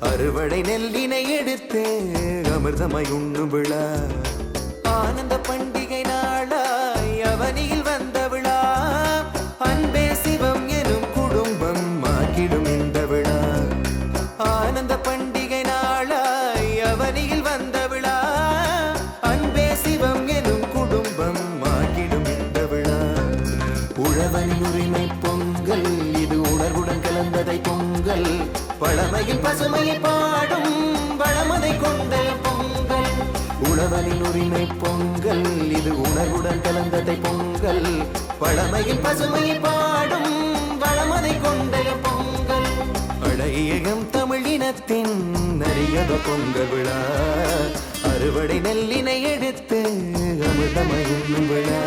அறுவடை நெல்லினை எடுத்து அமிர்தமாய் உண்ணும் விழா. ஆனந்த பண்டிகை நாளாய் அவனியில் பழமையில் பாடும் வளமதை கொண்ட பொங்கல். உழவனின் உரிமை பொங்கல் இது உணர்வுடன் கலந்ததை பொங்கல். பழமையில் பசுமையை பாடும் வளமதை கொண்ட பொங்கல். பழையகம் தமிழினத்தின் நரியத பொங்கல் விழா. அறுவடை நெல்லினை எடுத்து அமிர்தமயும் விழா.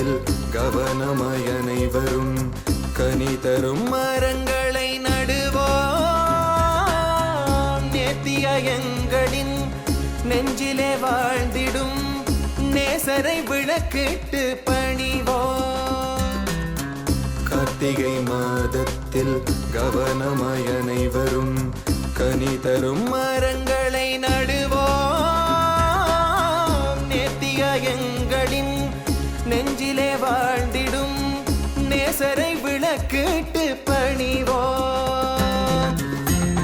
கவனத்தில் கவனமாய் அனைவரும் கனி தரும் மரங்களை நடுவோம். நேத்தியங்களின் நெஞ்சிலே வாழ்ந்திடும் நேசரை விளக்கிட்டு பணிவோம். கார்த்திகை மாதத்தில் கவனமாய் அனைவரும் கனி தரும் மரங்களை நடு நேசரை விளக்கிட்டு பணிவோ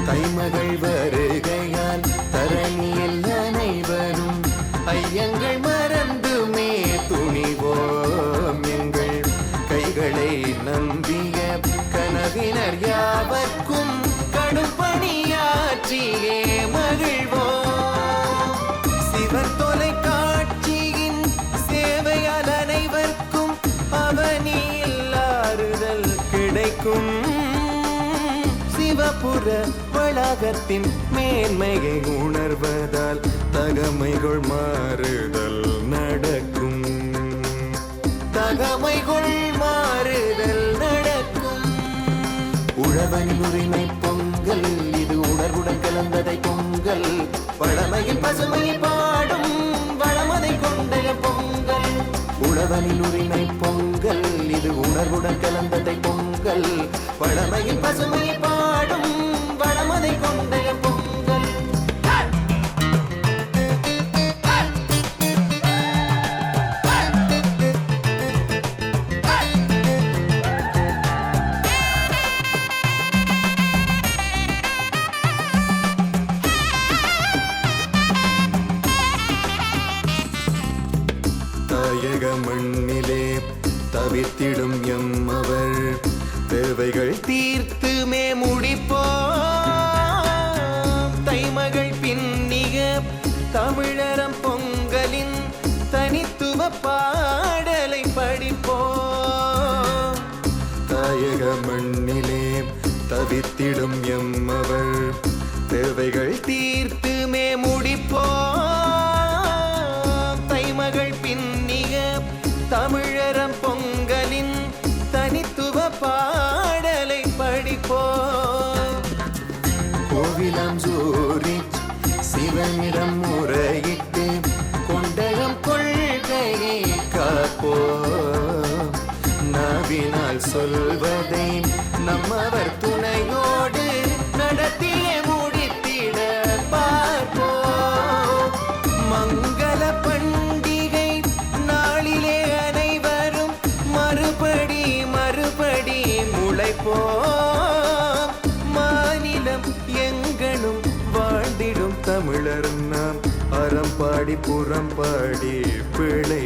தைமகள் வருகையால் தரணியில் அனைவரும் ஐயங்கள் உலகத்தின் மேன்மையை உணர்வதால் தகமைகள் மாறுதல் நடக்கும். தகமைகள் மாறுதல் நடக்கும். உழவன் உரிமை பொங்கல் இது உணர்வுடன் கலந்ததை பொங்கல். பழமையில் பசுமை பாடும் வளமதை கொண்டைய பொங்கல். உழவனின் உரிமை பொங்கல் இது உணர்வுடன் கலந்ததை பொங்கல். பழமையில் பசுமை பாடும் வளமதை கொண்ட பொங்கல். தாயக மண்ணிலே தவித்திடும் எம் அவர். தேவைகள் தீர்த்துமே முடிப்போம் கோவிலம் சூரி சிவனிடம் முறையிட்டு கொண்டகம் கொள்கையை காப்போ நாவினால் சொல்வதை நம்மவர் புறம்படி பிழை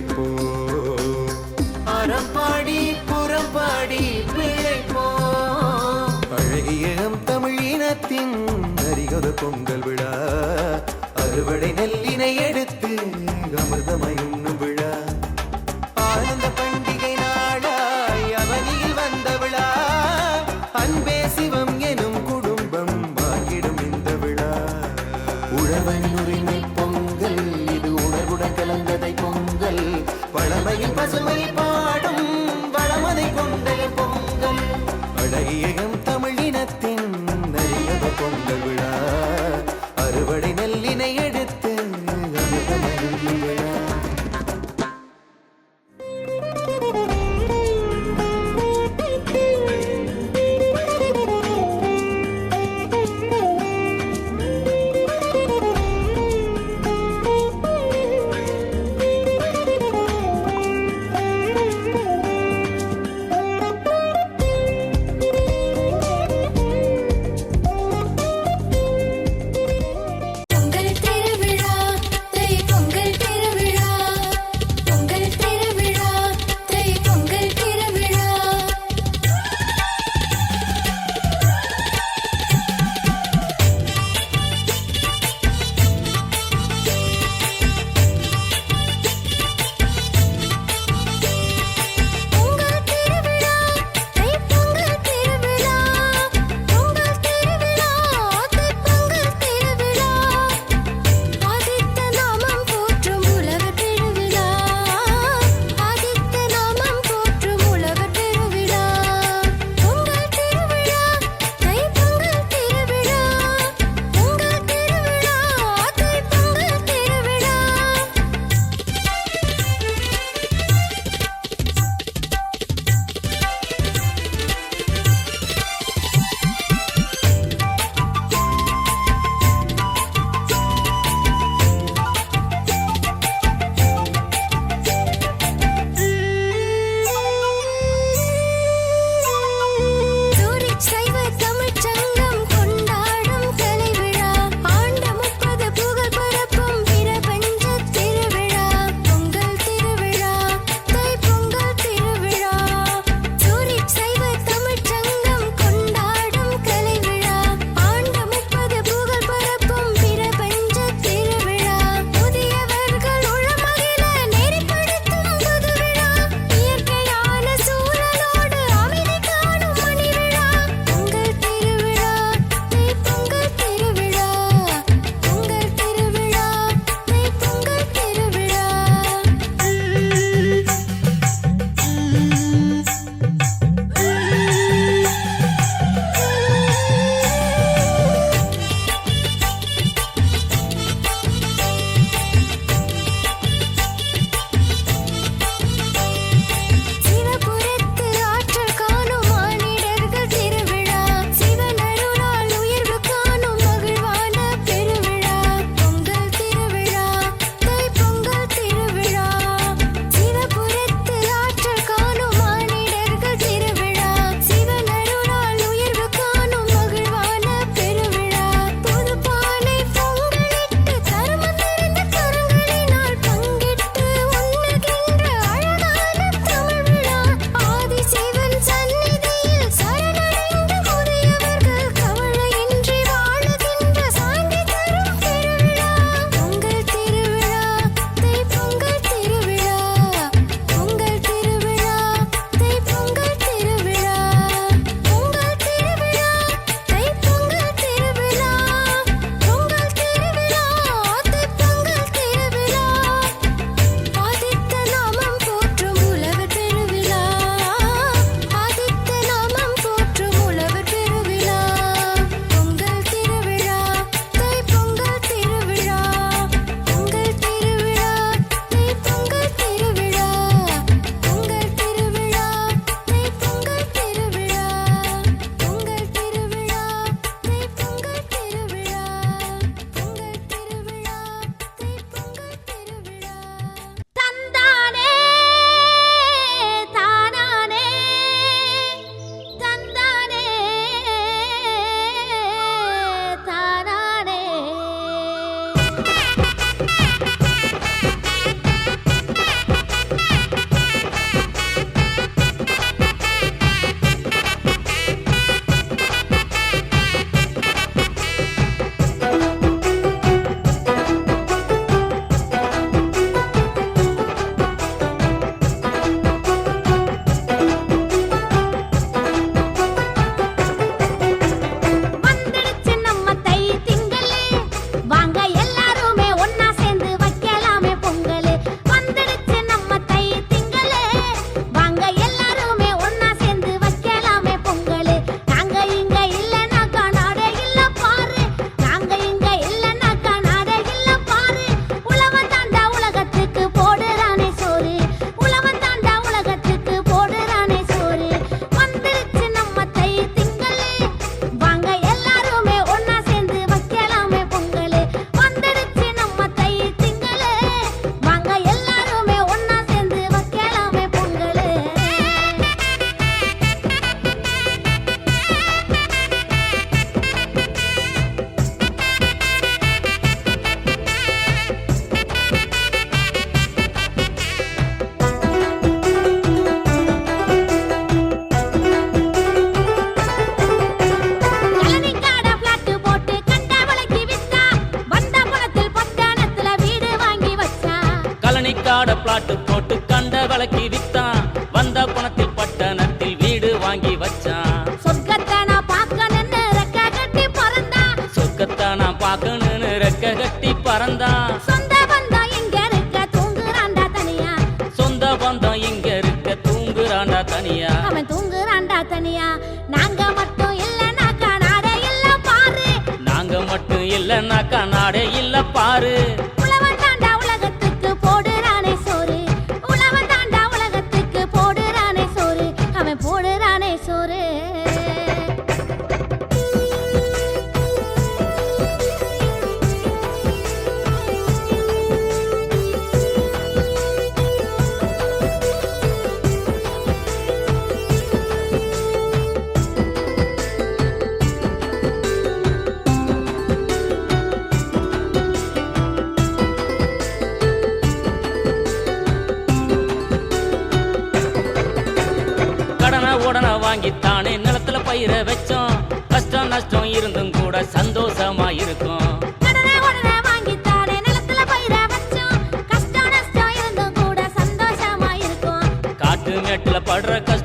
காட பிளாட்டு போட்டு கண்ட விளக்கி வித்தான். வந்த பணத்தில் பட்டணத்தில் வீடு வாங்கி வச்சான். சொர்க்கத்தை நான் பார்க்கணும்னு ரெக்க கட்டி பிறந்தான். சொர்க்கத்தை நான் பார்க்கணும்னு ரெக்க கட்டி பறந்தான். சொந்த பந்தம் இங்க இருக்க தூங்குறான்டா தனியா. சொந்த பந்தம் இங்க இருக்க தூங்குறான்டா தனியா. அவன் தூங்குறான்டா தனியா. நாங்க மட்டும் இல்லனாக்கா நாடே இல்ல பாரு. நாங்க மட்டும் இல்லைன்னாக்கா நாடே இல்ல பாரு.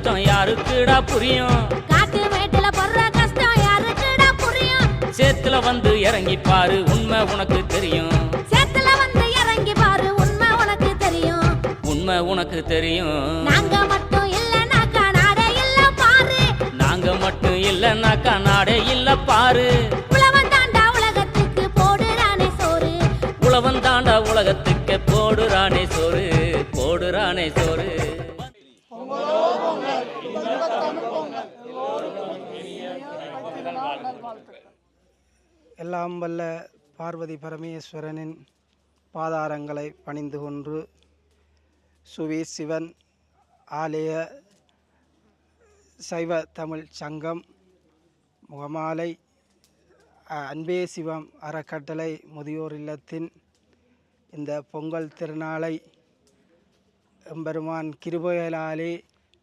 கஷ்டம் யாருக்குடா புரியும்? காட்டு மேட்டுல படுற கஷ்டம் யாருக்குடா புரியும்? சேத்துல வந்து இறங்கி பாரு உண்மை உனக்கு தெரியும். சேத்துல வந்து இறங்கி பாரு உண்மை உனக்கு தெரியும். உண்மை உனக்கு தெரியும். நாங்க மட்டும் இல்லனாக்கா நாடே இல்ல பாரு. நாங்க மட்டும் இல்லைன்னாக்கா நாடே இல்ல பாரு. உழவன் தாண்டா உலகத்துக்கு போடுறானே சோறு. உழவன் தாண்டா உலகத்துக்கு எல்லாம் வல்ல பார்வதி பரமேஸ்வரனின் பாதாரங்களை பணிந்து கொண்டு சுவி சிவன் ஆலய சைவ தமிழ் சங்கம் முகமாலை அன்பே சிவம் அறக்கட்டளை முதியோர் இல்லத்தின் இந்த பொங்கல் திருநாளை எம்பெருமான் கிருபையலாலே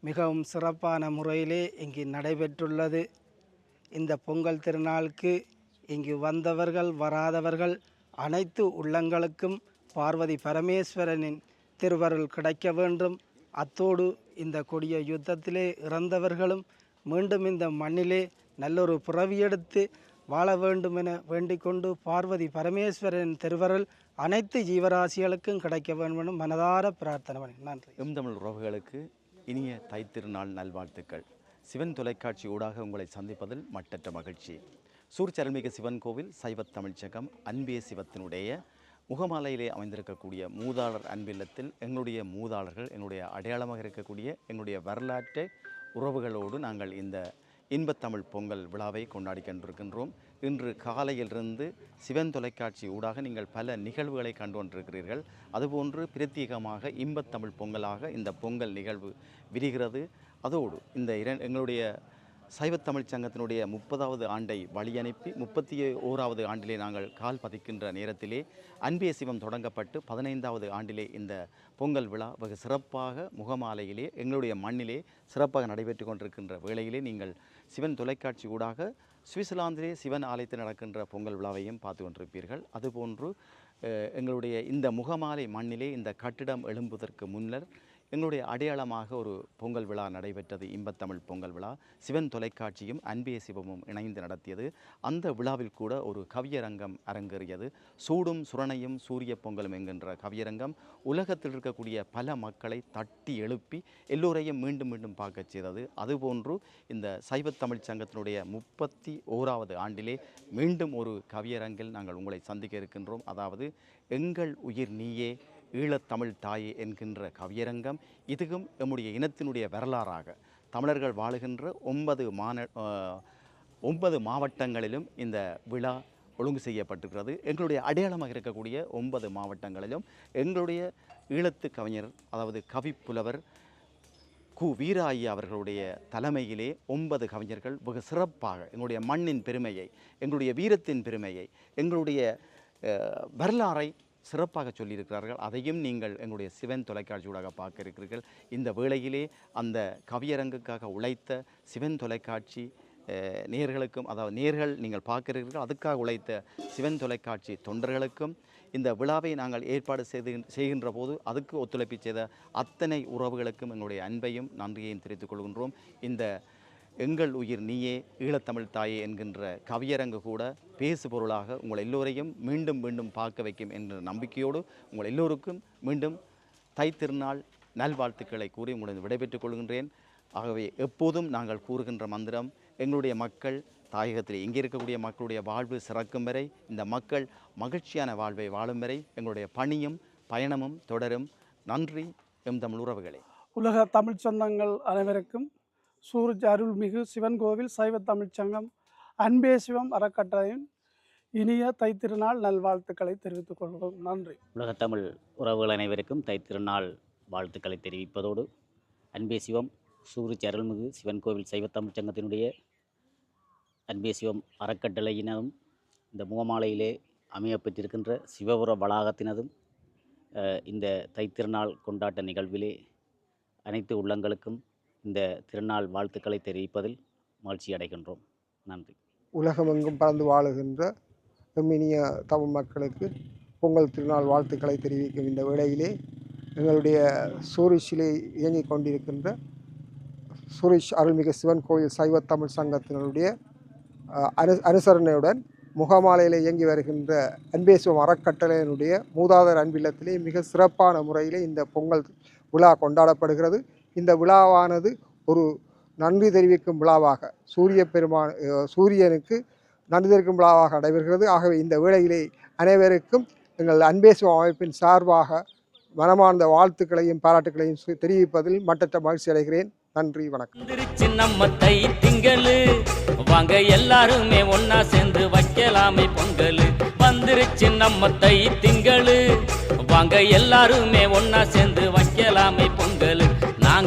மிகவும் சிறப்பான முறையிலே இங்கு நடைபெற்றுள்ளது. இந்த பொங்கல் திருநாளுக்கு இங்கு வந்தவர்கள் வராதவர்கள் அனைத்து உள்ளங்களுக்கும் பார்வதி பரமேஸ்வரனின் திருவருள் கிடைக்க வேண்டும். அத்தோடு இந்த கொடிய யுத்தத்திலே இறந்தவர்களும் மீண்டும் இந்த மண்ணிலே நல்லொரு பிறவியெடுத்து வாழ வேண்டும் என வேண்டிக்கொண்டு பார்வதி பரமேஸ்வரன் திருவருள் அனைத்து ஜீவராசிகளுக்கும் கிடைக்க வேண்டும் என மனதார பிரார்த்தனை நன்றி. எம் தமிழ் உறவுகளுக்கு இனிய தைத்திருநாள் நல்வாழ்த்துக்கள். சிவன் தொலைக்காட்சி ஊடாக உங்களை சந்திப்பதில் மட்டற்ற மகிழ்ச்சி. சூர்ச்சரல்மிகு சிவன் கோவில் சைவத் தமிழ்ச்சகம் அன்பே சிவத்தினுடைய முகமாலையிலே அமைந்திருக்கக்கூடிய மூதாளர் அன்பில்லத்தில் எங்களுடைய மூதாளர்கள் எங்களுடைய அடையாளமாக இருக்கக்கூடிய எங்களுடைய வரலாற்று உறவுகளோடு நாங்கள் இந்த இன்பத்தமிழ் பொங்கல் விழாவை கொண்டாடி கொண்டிருக்கின்றோம். இன்று காலையிலிருந்து சிவன் தொலைக்காட்சி ஊடாக நீங்கள் பல நிகழ்வுகளை கண்டு கொண்டிருக்கிறீர்கள் அதுபோன்று பிரத்யேகமாக இன்பத்தமிழ் பொங்கலாக இந்த பொங்கல் நிகழ்வு விரிகிறது. அதோடு இந்த இர எங்களுடைய சைவத்தமிழ்ச் சங்கத்தினுடைய முப்பதாவது ஆண்டை வழியனுப்பி முப்பத்தி ஓராவது ஆண்டிலே நாங்கள் கால் பதிக்கின்ற நேரத்திலே அன்பே சிவம் தொடங்கப்பட்டு பதினைந்தாவது ஆண்டிலே இந்த பொங்கல் விழா வெகு சிறப்பாக முகமாலையிலே எங்களுடைய மண்ணிலே சிறப்பாக நடைபெற்று கொண்டிருக்கின்ற வேளையிலே நீங்கள் சிவன் தொலைக்காட்சி ஊடாக சுவிட்சர்லாந்திலே சிவன் ஆலயத்தில் நடக்கின்ற பொங்கல் விழாவையும் பார்த்து கொண்டிருப்பீர்கள். அதுபோன்று எங்களுடைய இந்த முகமாலை மண்ணிலே இந்த கட்டிடம் எழும்புவதற்கு முன்னர் எங்களுடைய அடையாளமாக ஒரு பொங்கல் விழா நடைபெற்றது இன்பத்தமிழ் பொங்கல் விழா. சிவன் தொலைக்காட்சியும் அன்பே சிவமும் இணைந்து நடத்தியது. அந்த விழாவில் கூட ஒரு கவியரங்கம் அரங்கேறியது. சூடும் சுரணையும் சூரிய பொங்கலும் என்கின்ற கவியரங்கம். உலகத்தில் இருக்கக்கூடிய பல மக்களை தட்டி எழுப்பி எல்லோரையும் மீண்டும் மீண்டும் பார்க்கச் செய்தது. அதுபோன்று இந்த சைவத்தமிழ்ச் சங்கத்தினுடைய முப்பத்தி ஓராவது ஆண்டிலே மீண்டும் ஒரு கவியரங்கில் நாங்கள் உங்களை சந்திக்க இருக்கின்றோம். அதாவது எங்கள் உயிர் நீயே ஈழத்தமிழ் தாயே என்கின்ற கவியரங்கம் இதுவும் எம்முடைய இனத்தினுடைய வரலாறாக. தமிழர்கள் வாழுகின்ற ஒன்பது மாந ஒன்பது மாவட்டங்களிலும் இந்த விழா ஒழுங்கு செய்யப்பட்டிருக்கிறது. எங்களுடைய அடையாளமாக இருக்கக்கூடிய ஒன்பது மாவட்டங்களிலும் எங்களுடைய ஈழத்து கவிஞர் அதாவது கவிப்புலவர் கு. வீராயி அவர்களுடைய தலைமையிலே ஒன்பது கவிஞர்கள் வெகு சிறப்பாக எங்களுடைய மண்ணின் பெருமையை எங்களுடைய வீரத்தின் பெருமையை எங்களுடைய வரலாறை சிறப்பாக சொல்லியிருக்கிறார்கள். அதையும் நீங்கள் எங்களுடைய சிவன் தொலைக்காட்சியூடாக பார்க்க இருக்கிறீர்கள் இந்த வேளையிலே அந்த கவியரங்குக்காக உழைத்த சிவன் தொலைக்காட்சி நேர்களுக்கும் அதாவது நேர்கள் நீங்கள் பார்க்கிறீர்கள். அதுக்காக உழைத்த சிவன் தொலைக்காட்சி தொண்டர்களுக்கும் இந்த விழாவை நாங்கள் ஏற்பாடு செய்து செய்கின்ற போது அதுக்கு ஒத்துழைப்பு செய்த அத்தனை உறவுகளுக்கும் எங்களுடைய அன்பையும் நன்றியையும் தெரிவித்துக் கொள்கின்றோம். இந்த எங்கள் உயிர் நீயே ஈழத்தமிழ் தாயே என்கின்ற கவியரங்கு கூட பேசு பொருளாக உங்கள் எல்லோரையும் மீண்டும் மீண்டும் பார்க்க வைக்கும் என்ற நம்பிக்கையோடு உங்கள் எல்லோருக்கும் மீண்டும் தைத்திருநாள் நல்வாழ்த்துக்களை கூறி உங்களுடன் விடைபெற்றுக் கொள்கின்றேன். ஆகவே எப்போதும் நாங்கள் கூறுகின்ற மந்திரம் எங்களுடைய மக்கள் தாயகத்தில் இங்கே இருக்கக்கூடிய மக்களுடைய வாழ்வு சிறக்கும் வரை இந்த மக்கள் மகிழ்ச்சியான வாழ்வை வாழும் வரை எங்களுடைய பணியும் பயணமும் தொடரும். நன்றி எம் தமிழ் உறவுகளே. உலக தமிழ்ச் சொந்தங்கள் அனைவருக்கும் சூரஜ் அருள்மிகு சிவன் கோவில் சைவ தமிழ்ச்சங்கம் அன்பே சிவம் அறக்கட்டளையின் இனிய தைத்திருநாள் நல்வாழ்த்துக்களை தெரிவித்துக் கொள்வோம். நன்றி. உலகத்தமிழ் உறவுகள் அனைவருக்கும் தைத்திருநாள் வாழ்த்துக்களை தெரிவிப்பதோடு அன்பே சிவம் சூரஜ் அருள்மிகு சிவன் கோவில் சைவ சங்கத்தினுடைய அன்பே சிவம் அறக்கட்டளையினதும் இந்த முகமாலையிலே அமையப்பெற்றிருக்கின்ற சிவபுர வளாகத்தினதும் இந்த தைத்திருநாள் கொண்டாட்ட நிகழ்விலே அனைத்து உள்ளங்களுக்கும் இந்த திருநாள் வாழ்த்துக்களை தெரிவிப்பதில் மகிழ்ச்சி அடைகின்றோம். நன்றி. உலகமெங்கும் பறந்து வாழுகின்ற எம்மினிய தமிழ் மக்களுக்கு பொங்கல் திருநாள் வாழ்த்துக்களை தெரிவிக்கும் இந்த வேளையிலே எங்களுடைய சூரிஷிலே இயங்கிக் கொண்டிருக்கின்ற சூரிஷ் அருள்மிகு சிவன் கோயில் சைவ தமிழ் சங்கத்தினருடைய அனு அனுசரணையுடன் முகமாலையில் இயங்கி வருகின்ற அன்பேசுவம் அறக்கட்டளையினுடைய மூதாதர் அன்பில்லத்திலே மிக சிறப்பான முறையிலே இந்த பொங்கல் விழா கொண்டாடப்படுகிறது. இந்த விழாவானது ஒரு நன்றி தெரிவிக்கும் விழாவாக சூரிய பெருமான் சூரியனுக்கு நன்றி தெரிவிக்கும் விழாவாக நடைபெறுகிறது. ஆகவே இந்த வேளையிலே அனைவருக்கும் எங்கள் அன்பேசு அமைப்பின் சார்பாக மனமார்ந்த வாழ்த்துக்களையும் பாராட்டுக்களையும் தெரிவிப்பதில் மட்டற்ற மகிழ்ச்சி அடைகிறேன். நன்றி வணக்கம். வந்துருச்சு நம்ம தை திங்களு வாங்க எல்லாருமே ஒன்னா சேர்ந்து வைக்கலாமே பொங்கல். வந்துருச்சு நம்ம தை திங்களு வாங்க எல்லாருமே ஒன்னா சேர்ந்து வைக்கலாமே பொங்கலு.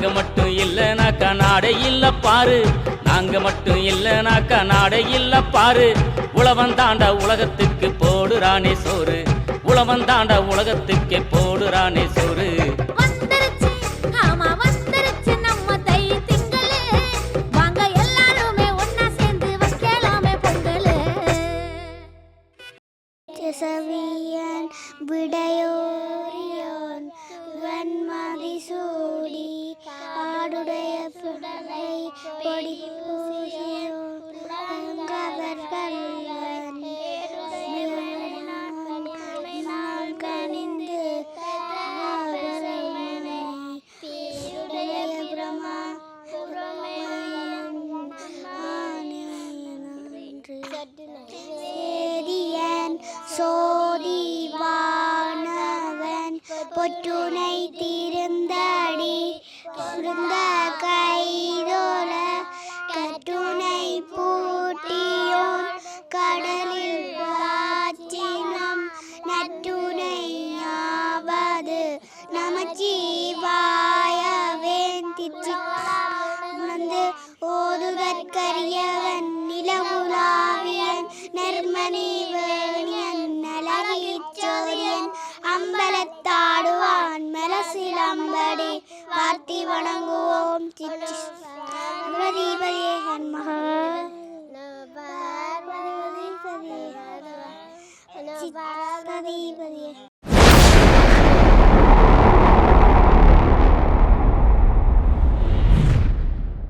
நாங்க மட்டும் இல்லைனாக்கா நாடே இல்ல பாரு. நாங்க மட்டும் இல்லைனாக்கா நாடே இல்ல பாரு. உழவன் தாண்டா உலகத்துக்கு போடுறானே சோறு. உழவன் தாண்டா உலகத்துக்கே போடுறானே சோறு. வந்துருச்சு ஆடுடைய சுடலை பொடி